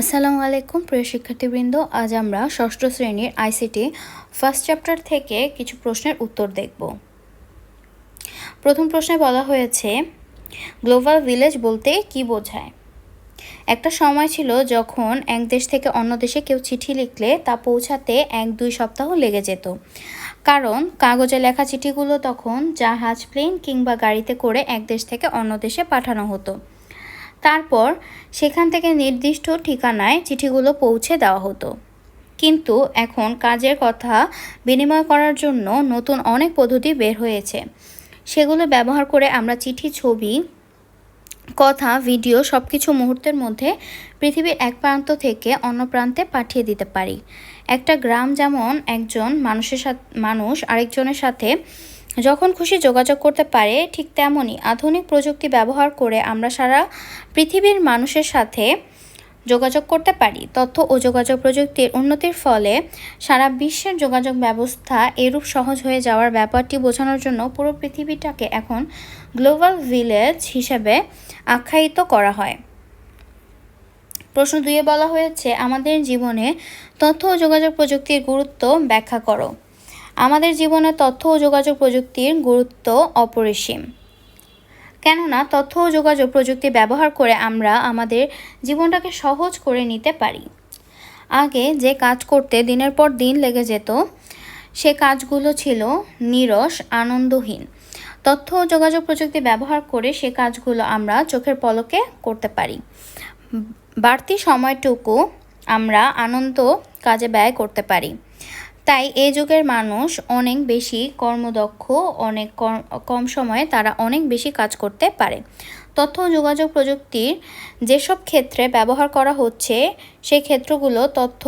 আসসালামু আলাইকুম, প্রিয় শিক্ষার্থীবৃন্দ। আজ আমরা ষষ্ঠ শ্রেণির আইসিটি ফার্স্ট চ্যাপ্টার থেকে কিছু প্রশ্নের উত্তর দেখব। প্রথম প্রশ্নে বলা হয়েছে, গ্লোবাল ভিলেজ বলতে কি বোঝায়? একটা সময় ছিল যখন এক দেশ থেকে অন্য দেশে কেউ চিঠি লিখলে তা পৌঁছাতে এক দুই সপ্তাহ লেগে যেত। কারণ, কাগজে লেখা চিঠিগুলো তখন জাহাজ, প্লেন কিংবা গাড়িতে করে এক দেশ থেকে অন্য দেশে পাঠানো হতো। তারপর সেখান থেকে নির্দিষ্ট ঠিকানায় চিঠিগুলো পৌঁছে দেওয়া হতো। কিন্তু এখন কাজের কথা বিনিময় করার জন্য নতুন অনেক পদ্ধতি বের হয়েছে। সেগুলো ব্যবহার করে আমরা চিঠি, ছবি, কথা, ভিডিও সব কিছু মুহূর্তের মধ্যে পৃথিবীর এক প্রান্ত থেকে অন্য প্রান্তে পাঠিয়ে দিতে পারি। একটা গ্রাম যেমন একজন মানুষের সাথে, মানুষ আরেকজনের সাথে যখন খুশি যোগাযোগ করতে পারে, ঠিক তেমনই আধুনিক প্রযুক্তি ব্যবহার করে আমরা সারা পৃথিবীর মানুষের সাথে যোগাযোগ করতে পারি। তথ্য ও যোগাযোগ প্রযুক্তির উন্নতির ফলে সারা বিশ্বের যোগাযোগ ব্যবস্থা এরূপ সহজ হয়ে যাওয়ার ব্যাপারটি বোঝানোর জন্য পুরো পৃথিবীটাকে এখন গ্লোবাল ভিলেজ হিসেবে আখ্যায়িত করা হয়। প্রশ্ন দুয়ে বলা হয়েছে, আমাদের জীবনে তথ্য ও যোগাযোগ প্রযুক্তির গুরুত্ব ব্যাখ্যা করো। আমাদের জীবনে তথ্য ও যোগাযোগ প্রযুক্তির গুরুত্ব অপরিসীম। কেননা, তথ্য ও যোগাযোগ প্রযুক্তি ব্যবহার করে আমরা আমাদের জীবনটাকে সহজ করে নিতে পারি। আগে যে কাজ করতে দিনের পর দিন লেগে যেত, সে কাজগুলো ছিল নিরস, আনন্দহীন। তথ্য ও যোগাযোগ প্রযুক্তি ব্যবহার করে সে কাজগুলো আমরা চোখের পলকে করতে পারি। বাড়তি সময়টুকু আমরা আনন্দ কাজে ব্যয় করতে পারি। তাই এই যুগের মানুষ অনেক বেশি কর্মদক্ষ, অনেক কম সময়ে তারা অনেক বেশি কাজ করতে পারে। তথ্য যোগাযোগ প্রযুক্তির যেসব ক্ষেত্রে ব্যবহার করা হচ্ছে, সেই ক্ষেত্রগুলো তথ্য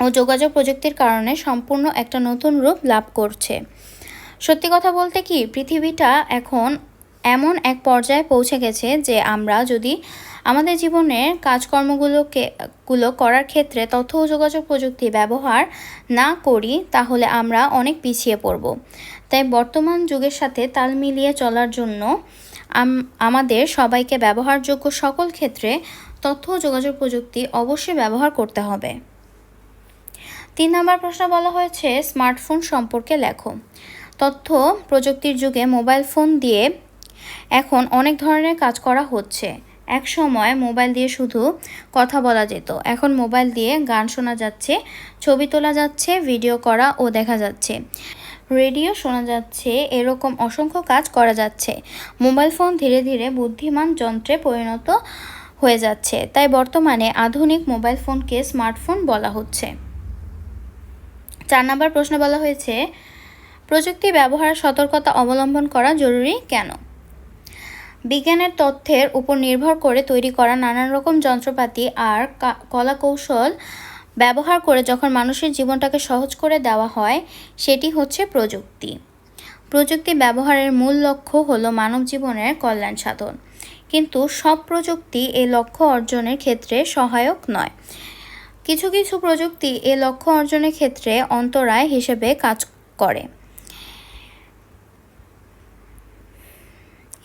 ও যোগাযোগ প্রযুক্তির কারণে সম্পূর্ণ একটা নতুন রূপ লাভ করছে। সত্যি কথা বলতে কি, পৃথিবীটা এখন এমন এক পর্যায়ে পৌঁছে গেছে যে আমরা যদি আমাদের জীবনের কাজকর্মগুলোকে, গুলো করার ক্ষেত্রে তথ্য ও যোগাযোগ প্রযুক্তি ব্যবহার না করি, তাহলে আমরা অনেক পিছিয়ে পড়ব। তাই বর্তমান যুগের সাথে তাল মিলিয়ে চলার জন্য আমাদের সবাইকে ব্যবহারযোগ্য সকল ক্ষেত্রে তথ্য ও যোগাযোগ প্রযুক্তি অবশ্যই ব্যবহার করতে হবে। তিন নম্বর প্রশ্ন বলা হয়েছে, স্মার্টফোন সম্পর্কে লেখো। তথ্য প্রযুক্তির যুগে মোবাইল ফোন দিয়ে এখন অনেক ধরনের কাজ করা হচ্ছে। এক সময় মোবাইল দিয়ে শুধু কথা বলা যেত। এখন মোবাইল দিয়ে গান শোনা যাচ্ছে, ছবি তোলা যাচ্ছে, ভিডিও করা ও দেখা যাচ্ছে। রেডিও শোনা যাচ্ছে, এরকম অসংখ্য কাজ করা যাচ্ছে। মোবাইল ফোন ধীরে ধীরে বুদ্ধিমান যন্ত্রে পরিণত হয়ে যাচ্ছে। তাই বর্তমানে আধুনিক মোবাইল ফোনকে স্মার্টফোন বলা হচ্ছে। চার নম্বর প্রশ্ন বলা হয়েছে, প্রযুক্তি ব্যবহার সতর্কতা অবলম্বন করা জরুরি কেন? বিজ্ঞানের তথ্যের উপর নির্ভর করে তৈরি করা নানান রকম যন্ত্রপাতি আর কলা কৌশল ব্যবহার করে যখন মানুষের জীবনটাকে সহজ করে দেওয়া হয়, সেটি হচ্ছে প্রযুক্তি। প্রযুক্তি ব্যবহারের মূল লক্ষ্য হলো মানব জীবনের কল্যাণ সাধন। কিন্তু সব প্রযুক্তি এ লক্ষ্য অর্জনের ক্ষেত্রে সহায়ক নয়। কিছু কিছু প্রযুক্তি এ লক্ষ্য অর্জনের ক্ষেত্রে অন্তরায় হিসেবে কাজ করে।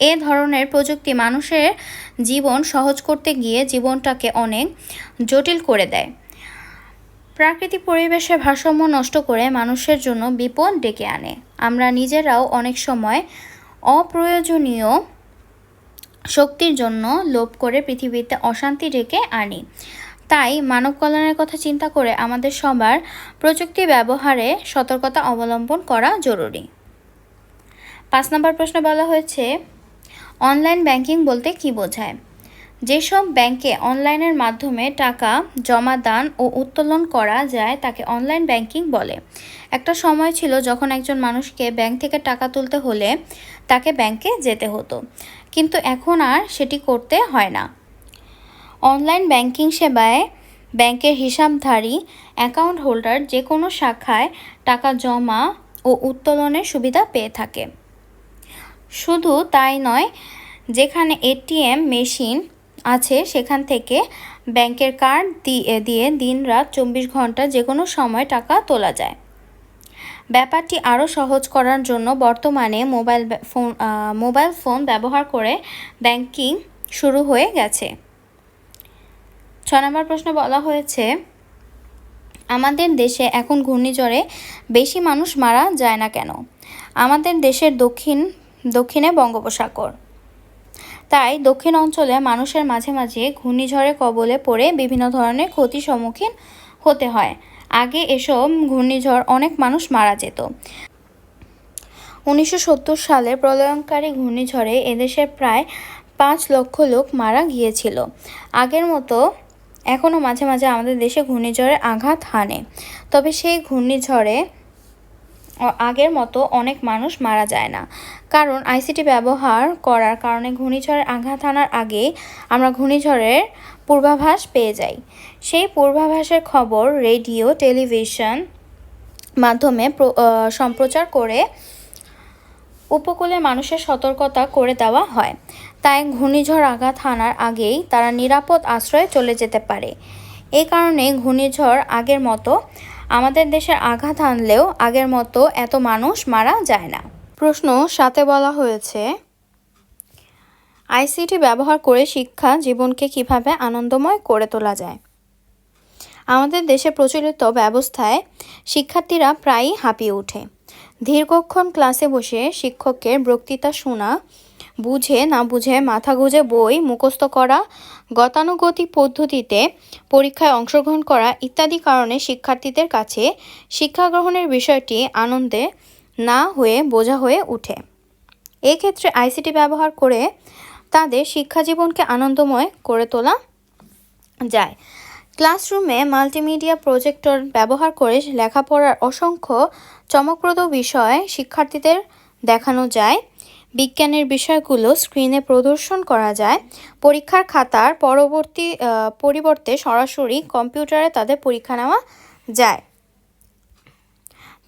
এ ধরনের প্রযুক্তি মানুষের জীবন সহজ করতে গিয়ে জীবনটাকে অনেক জটিল করে দেয়। প্রাকৃতিক পরিবেশের ভারসাম্য নষ্ট করে মানুষের জন্য বিপদ ডেকে আনে। আমরা নিজেরাও অনেক সময় অপ্রয়োজনীয় শক্তির জন্য লোভ করে পৃথিবীতে অশান্তি ডেকে আনি। তাই মানব কল্যাণের কথা চিন্তা করে আমাদের সবার প্রযুক্তি ব্যবহারে সতর্কতা অবলম্বন করা জরুরি। পাঁচ নম্বর প্রশ্ন বলা হয়েছে অনলাইন ব্যাংকিং বলতে কি বোঝায়? যেসব ব্যাংকে অনলাইনের মাধ্যমে টাকা, জমা দান ও উত্তোলন করা যায়, তাকে অনলাইন ব্যাংকিং বলে। একটা সময় ছিল যখন একজন মানুষকে ব্যাংক থেকে টাকা তুলতে হলে তাকে ব্যাংকে যেতে হতো। কিন্তু এখন আর সেটি করতে হয় না। অনলাইন ব্যাংকিং সেবায় ব্যাংকের হিসাবধারী, অ্যাকাউন্ট হোল্ডার যে কোনো শাখায় টাকা জমা ও উত্তোলনের সুবিধা পেয়ে থাকে। শুধু তাই নয়, যেখানে এটিএম মেশিন আছে, সেখান থেকে ব্যাংকের কার্ড দিয়ে দিয়ে দিন রাত চব্বিশ ঘণ্টা যে কোনো সময় টাকা তোলা যায়। ব্যাপারটি আরও সহজ করার জন্য বর্তমানে মোবাইল ফোন মোবাইল ফোন ব্যবহার করে ব্যাংকিং শুরু হয়ে গেছে। ছ নম্বর প্রশ্ন বলা হয়েছে, আমাদের দেশে এখন ঘূর্ণিঝড়ে বেশি মানুষ মারা যায় না কেন? আমাদের দেশের দক্ষিণ দক্ষিণে বঙ্গোপসাগর। তাই দক্ষিণ অঞ্চলে মানুষের মাঝে মাঝে ঘূর্ণিঝড়ের কবলে পড়ে বিভিন্ন ধরনের ক্ষতির সম্মুখীন হতে হয়। আগে এসব ঘূর্ণিঝড় অনেক মানুষ মারা যেত। উনিশশো সত্তর সালে প্রলয়ঙ্কারী ঘূর্ণিঝড়ে এদেশের প্রায় পাঁচ লক্ষ লোক মারা গিয়েছিল। আগের মতো এখনও মাঝে মাঝে আমাদের দেশে ঘূর্ণিঝড়ের আঘাত হানে। তবে সেই ঘূর্ণিঝড়ে আগের মতো অনেক মানুষ মারা যায় না। কারণ আইসিটি ব্যবহার করার কারণে ঘূর্ণিঝড়ের আঘাত হানার আগেই আমরা ঘূর্ণিঝড়ের পূর্বাভাস পেয়ে যাই। সেই পূর্বাভাসের খবর রেডিও, টেলিভিশন মাধ্যমে সম্প্রচার করে উপকূলে মানুষের সতর্কতা করে দেওয়া হয়। তাই ঘূর্ণিঝড় আঘাত হানার আগেই তারা নিরাপদ আশ্রয়ে চলে যেতে পারে। এই কারণে ঘূর্ণিঝড় আগের মতো আমাদের দেশের আঘাত হানলেও আগের মতো এত মানুষ মারা যায় না। প্রশ্ন সাথে বলা হয়েছে, আইসিটি ব্যবহার করে শিক্ষা জীবনকে কীভাবে আনন্দময় করে তোলা যায়? আমাদের দেশে প্রচলিত ব্যবস্থায় শিক্ষার্থীরা প্রায়ই হাঁপিয়ে ওঠে। দীর্ঘক্ষণ ক্লাসে বসে শিক্ষকের বক্তৃতা শোনা বুঝে না বুঝে মাথা গুঁজে বই মুখস্থ করা, গতানুগতিক পদ্ধতিতে পরীক্ষায় অংশগ্রহণ করা ইত্যাদি কারণে শিক্ষার্থীদের কাছে শিক্ষা গ্রহণের বিষয়টি আনন্দে না হয়ে বোঝা হয়ে ওঠে। এক্ষেত্রে আইসিটি ব্যবহার করে তাদের শিক্ষা জীবনকে আনন্দময় করে তোলা যায়। ক্লাসরুমে মাল্টিমিডিয়া প্রজেক্টর ব্যবহার করে লেখাপড়ার অসংখ্য চমকপ্রদ বিষয় শিক্ষার্থীদের দেখানো যায়। বিজ্ঞানের বিষয়গুলো স্ক্রিনে প্রদর্শন করা যায়। পরীক্ষার খাতার পরবর্তী পরিবর্তে সরাসরি কম্পিউটারে তাদের পরীক্ষা নেওয়া যায়।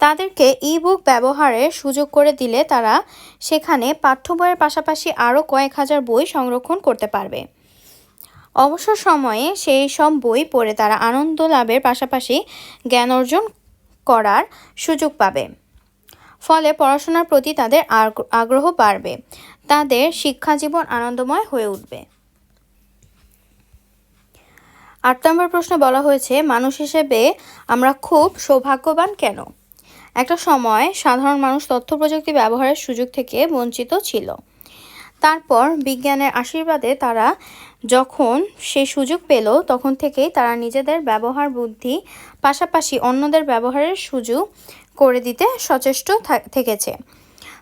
তাদেরকে ই বুক ব্যবহারের সুযোগ করে দিলে তারা সেখানে পাঠ্য বইয়ের পাশাপাশি আরও কয়েক হাজার বই সংরক্ষণ করতে পারবে। অবসর সময়ে সেই সব বই পড়ে তারা আনন্দ লাভের পাশাপাশি জ্ঞান অর্জন করার সুযোগ পাবে। ফলে পড়াশোনার প্রতি তাদের আগ্রহ বাড়বে। তাদের শিক্ষা জীবন আনন্দময় হয়ে উঠবে। আট নম্বর প্রশ্ন বলা হয়েছে, মানুষ হিসেবে আমরা খুব সৌভাগ্যবান কেন? একটা সময় সাধারণ মানুষ তথ্য প্রযুক্তি ব্যবহারের সুযোগ থেকে বঞ্চিত ছিল। তারপর বিজ্ঞানের আশীর্বাদে তারা যখন সে সুযোগ পেল, তখন থেকেই তারা নিজেদের ব্যবহার বুদ্ধি, পাশাপাশি অন্যদের ব্যবহারের সুযোগ করে দিতে সচেষ্ট থেকেছে।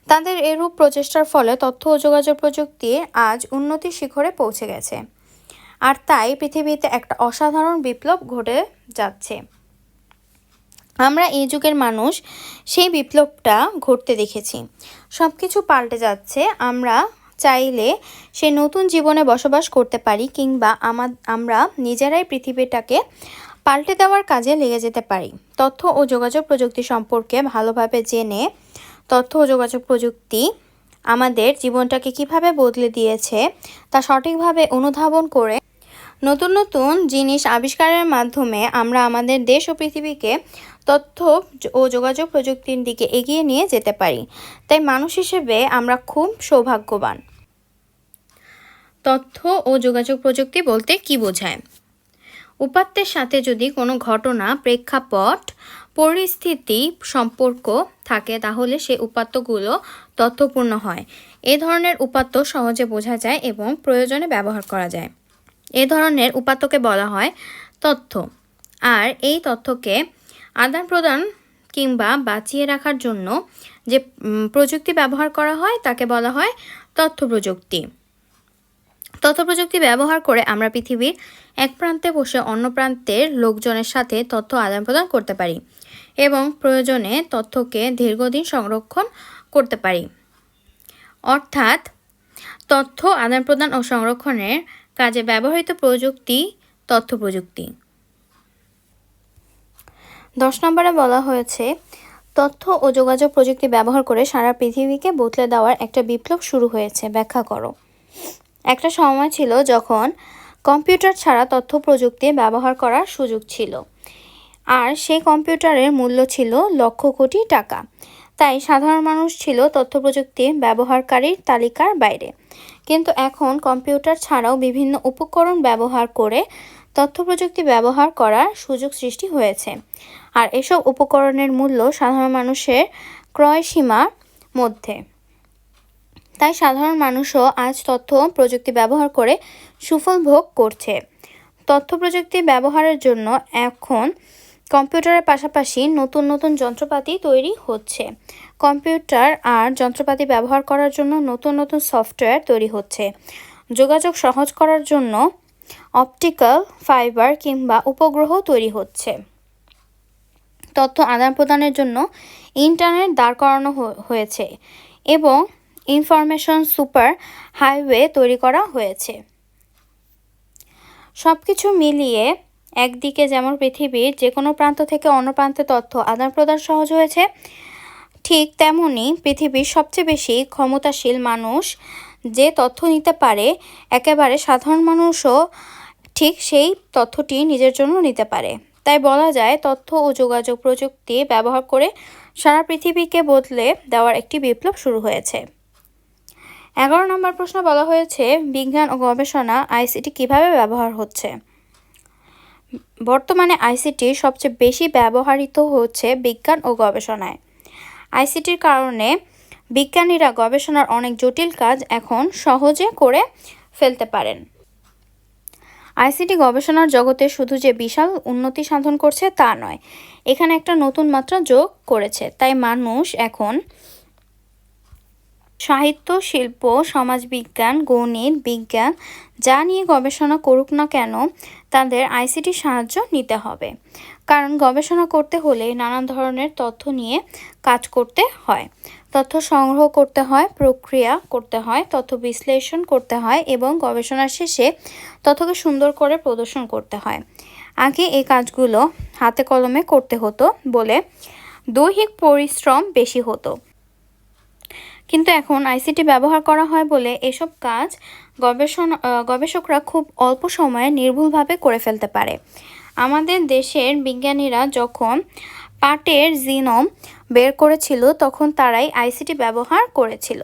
তাদের এরূপ প্রচেষ্টার ফলে তথ্য ও যোগাযোগ প্রযুক্তি আজ উন্নতি শিখরে পৌঁছে গেছে। আর তাই পৃথিবীতে একটা অসাধারণ বিপ্লব ঘটে যাচ্ছে। আমরা এই যুগের মানুষ, সেই বিপ্লবটা ঘটতে দেখেছি। সব কিছু পাল্টে যাচ্ছে। আমরা চাইলে সে নতুন জীবনে বসবাস করতে পারি কিংবা আমরা নিজেরাই পৃথিবীটাকে পাল্টে দেওয়ার কাজে লেগে যেতে পারি। তথ্য ও যোগাযোগ প্রযুক্তি সম্পর্কে ভালোভাবে জেনে তথ্য ও যোগাযোগ প্রযুক্তি আমাদের জীবনটাকে কীভাবে বদলে দিয়েছে, তা সঠিকভাবে অনুধাবন করে নতুন নতুন জিনিস আবিষ্কারের মাধ্যমে আমরা আমাদের দেশ ও পৃথিবীকে তথ্য ও যোগাযোগ প্রযুক্তির দিকে এগিয়ে নিয়ে যেতে পারি। তাই মানুষ হিসেবে আমরা খুব সৌভাগ্যবান। তথ্য ও যোগাযোগ প্রযুক্তি বলতে কি বোঝায়? উপাত্তের সাথে যদি কোনো ঘটনা, প্রেক্ষাপট, পরিস্থিতি, সম্পর্ক থাকে, তাহলে সে উপাত্তগুলো তথ্যপূর্ণ হয়। এ ধরনের উপাত্ত সহজে বোঝা যায় এবং প্রয়োজনে ব্যবহার করা যায়। এ ধরনের উপাত্তকে বলা হয় তথ্য। আর এই তথ্যকে আদান প্রদান কিংবা বাঁচিয়ে রাখার জন্য যে প্রযুক্তি ব্যবহার করা হয়, তাকে বলা হয় তথ্য প্রযুক্তি তথ্য প্রযুক্তি ব্যবহার করে আমরা পৃথিবীর এক প্রান্তে বসে অন্য প্রান্তের লোকজনের সাথে তথ্য আদান প্রদান করতে পারি এবং প্রয়োজনে তথ্যকে দীর্ঘদিন সংরক্ষণ করতে পারি। অর্থাৎ, তথ্য আদান প্রদান ও সংরক্ষণের কাজে ব্যবহৃত প্রযুক্তি, তথ্য প্রযুক্তি। দশ নম্বরে বলা হয়েছে, তথ্য ও যোগাযোগ প্রযুক্তি ব্যবহার করে সারা পৃথিবীকে বদলে দেওয়ার একটা বিপ্লব শুরু হয়েছে। ব্যাখ্যা করো। একটা সময় ছিল যখন কম্পিউটার ছাড়া তথ্য প্রযুক্তি ব্যবহার করার সুযোগ ছিল। আর সেই কম্পিউটারের মূল্য ছিল লক্ষ কোটি টাকা। তাই সাধারণ মানুষ ছিল তথ্য প্রযুক্তি ব্যবহারকারীর তালিকার বাইরে। কিন্তু এখন কম্পিউটার ছাড়াও বিভিন্ন উপকরণ ব্যবহার করে তথ্য প্রযুক্তি ব্যবহার করার সুযোগ সৃষ্টি হয়েছে। আর এসব উপকরণের মূল্য সাধারণ মানুষের ক্রয় সীমার মধ্যে। তাই সাধারণ মানুষও আজ তথ্য প্রযুক্তি ব্যবহার করে সুফল ভোগ করছে। তথ্য প্রযুক্তি ব্যবহারের জন্য এখন কম্পিউটারের পাশাপাশি নতুন নতুন যন্ত্রপাতি তৈরি হচ্ছে। কম্পিউটার আর যন্ত্রপাতি ব্যবহার করার জন্য নতুন নতুন সফটওয়্যার তৈরি হচ্ছে। যোগাযোগ সহজ করার জন্য অপটিক্যাল ফাইবার কিংবা উপগ্রহ তৈরি হচ্ছে। তথ্য আদান প্রদানের জন্য ইন্টারনেট দাঁড় করানো হয়েছে এবং ইনফরমেশন সুপার হাইওয়ে তৈরি করা হয়েছে। সব কিছু মিলিয়ে একদিকে যেমন পৃথিবীর যে কোনো প্রান্ত থেকে অন্য প্রান্তে তথ্য আদান প্রদান সহজ হয়েছে, ঠিক তেমনই পৃথিবীর সবচেয়ে বেশি ক্ষমতাশীল মানুষ যে তথ্য নিতে পারে, একেবারে সাধারণ মানুষও ঠিক সেই তথ্যটি নিজের জন্য নিতে পারে। তাই বলা যায় তথ্য ও যোগাযোগ প্রযুক্তি ব্যবহার করে সারা পৃথিবীকে বদলে দেওয়ার একটি বিপ্লব শুরু হয়েছে। এগারো নম্বর প্রশ্ন বলা হয়েছে, বিজ্ঞান ও গবেষণা আইসিটি কীভাবে ব্যবহার হচ্ছে? বর্তমানে আইসিটি সবচেয়ে বেশি ব্যবহৃত হচ্ছে বিজ্ঞান ও গবেষণায়। আইসিটির কারণে বিজ্ঞানীরা গবেষণার অনেক জটিল কাজ এখন সহজে করে ফেলতে পারেন। আইসিটি গবেষণার জগতে শুধু যে বিশাল উন্নতি সাধন করছে তা নয়, এখানে একটা নতুন মাত্রা যোগ করেছে, তাই মানুষ এখন সাহিত্য, শিল্প, সমাজবিজ্ঞান, গণিত, বিজ্ঞান যা নিয়ে গবেষণা করুক না কেন তাদের আইসিটি সাহায্য নিতে হবে। কারণ গবেষণা করতে হলে নানান ধরনের তথ্য নিয়ে কাজ করতে হয়। তথ্য সংগ্রহ করতে হয়, প্রক্রিয়া করতে হয়, তথ্য বিশ্লেষণ করতে হয় এবং গবেষণার শেষে তথ্যকে সুন্দর করে প্রদর্শন করতে হয়। আগে এই কাজগুলো হাতে কলমে করতে হতো বলে দৈহিক পরিশ্রম বেশি হতো। কিন্তু এখন আইসিটি ব্যবহার করা হয় বলে এসব কাজ গবেষণা গবেষকরা খুব অল্প সময়ে নির্ভুলভাবে করে ফেলতে পারে। আমাদের দেশের বিজ্ঞানীরা যখন পাটের জিনম বের করেছিল, তখন তারাই আইসিটি ব্যবহার করেছিল।